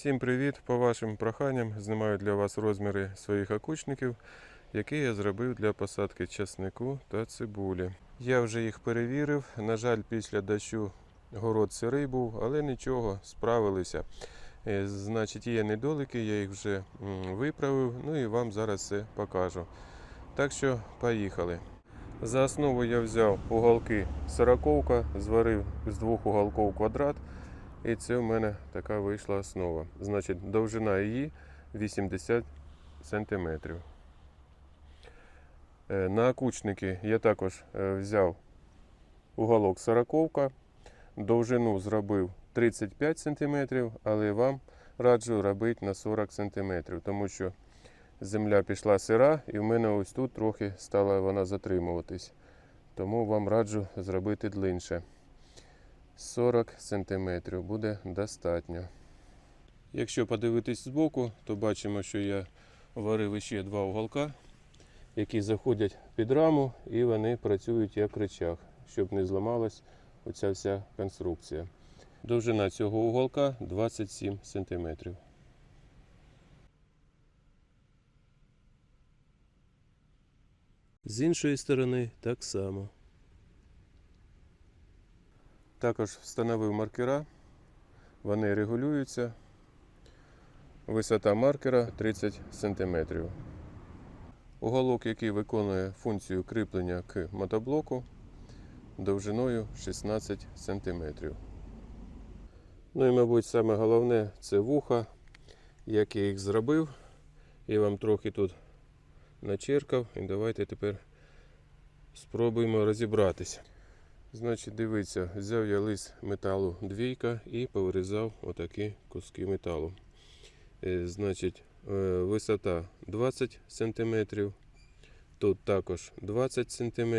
Всім привіт! По вашим проханням знімаю для вас розміри своїх окучників, які я зробив для посадки часнику та цибулі. Я вже їх перевірив. На жаль, після дощу город сирий був, але нічого, справилися. Е, Значить, є недоліки, я їх вже виправив, ну і вам зараз це покажу. Так що поїхали. За основу я взяв уголки сороковка, зварив з двох уголків квадрат. І це в мене така вийшла основа. Значить, довжина її 80 см. На окучники я також е, взяв уголок 40, довжину зробив 35 см, але вам раджу робити на 40 см, тому що земля пішла сира і в мене ось тут трохи стала вона затримуватись. Тому вам раджу зробити длинше. 40 см буде достатньо. Якщо подивитись збоку, то бачимо, що я варив ще два уголка, які заходять під раму і вони працюють як речах, щоб не зламалась оця вся конструкція. Довжина цього уголка 27 см. З іншої сторони так само. Також встановив маркера, вони регулюються. Висота маркера 30 см. Уголок, який виконує функцію кріплення к мотоблоку довжиною 16 см. Ну і, мабуть, саме головне це вуха, як я їх зробив. Я вам трохи тут начеркав і давайте тепер спробуємо розібратися. Значить, дивіться, взяв я лист металу двійка і повирізав отакі куски металу. Е, Значить, е, висота 20 см, тут також 20 см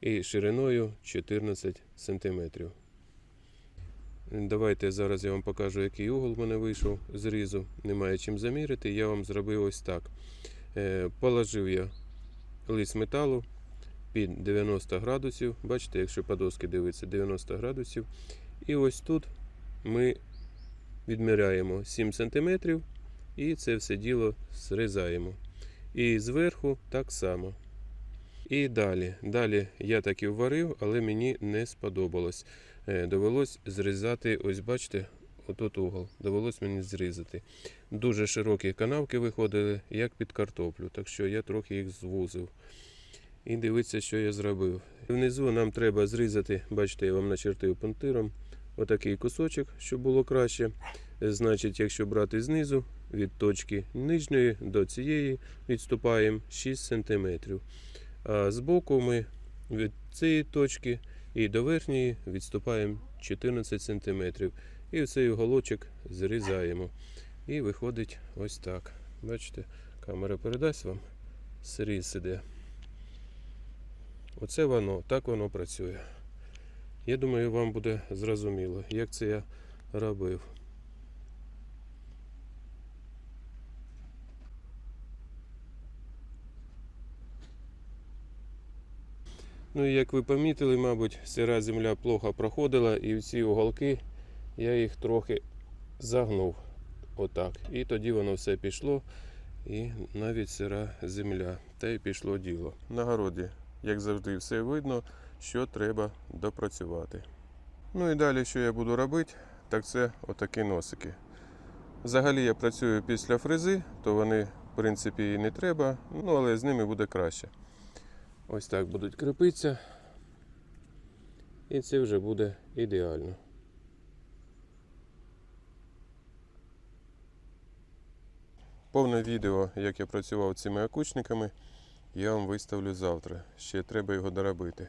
і шириною 14 см. Давайте зараз я вам покажу, який угол в мене вийшов зрізу. Немає чим заміряти. Я вам зробив ось так. Е, Положив я лист металу під 90 градусів. Бачите, якщо по доски дивитися 90 градусів. І ось тут ми відміряємо 7 см і це все діло зрізаємо. І зверху так само. І далі. Далі я так і вварив, але мені не сподобалось. Е, Довелось зрізати, ось бачите, отут угол. Довелось мені зрізати. Дуже широкі канавки виходили, як під картоплю, так що я трохи їх звузив. І дивіться, що я зробив. Внизу нам треба зрізати, бачите, я вам начертив пунктиром, отакий кусочок, щоб було краще. Значить, якщо брати знизу, від точки нижньої до цієї відступаємо 6 см. А збоку ми від цієї точки і до верхньої відступаємо 14 см. І цей уголочок зрізаємо. І виходить ось так. Бачите, камера передасть вам сріз іде. Оце воно, так воно працює. Я думаю, вам буде зрозуміло, як це я робив. Ну і як ви помітили, мабуть, сира земля плохо проходила, і в ці уголки я їх трохи загнув. Отак. І тоді воно все пішло, і навіть сира земля. Та й пішло діло. На городі як завжди, все видно, що треба допрацювати. Ну і далі, що я буду робити, так це отакі носики. Взагалі я працюю після фрези, то вони, в принципі, і не треба, ну але з ними буде краще. Ось так будуть кріпитися. І це вже буде ідеально. Повне відео, як я працював цими окучниками, я вам виставлю завтра. Ще треба його доробити.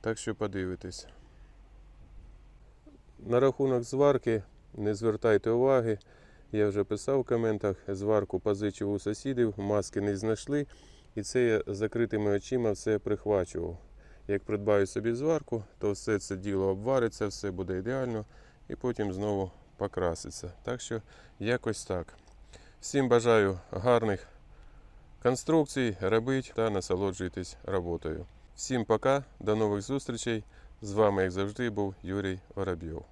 Так що подивитесь. На рахунок зварки не звертайте уваги. Я вже писав в коментах, зварку позичив у сусідів, маски не знайшли. І це я закритими очима все прихвачував. Як придбаю собі зварку, то все це діло обвариться, все буде ідеально і потім знову покраситься. Так що якось так. Всім бажаю гарних конструкцій, робіть та насолоджуйтесь роботою. Всім пока, до нових зустрічей. З вами, як завжди, був Юрій Воробйов.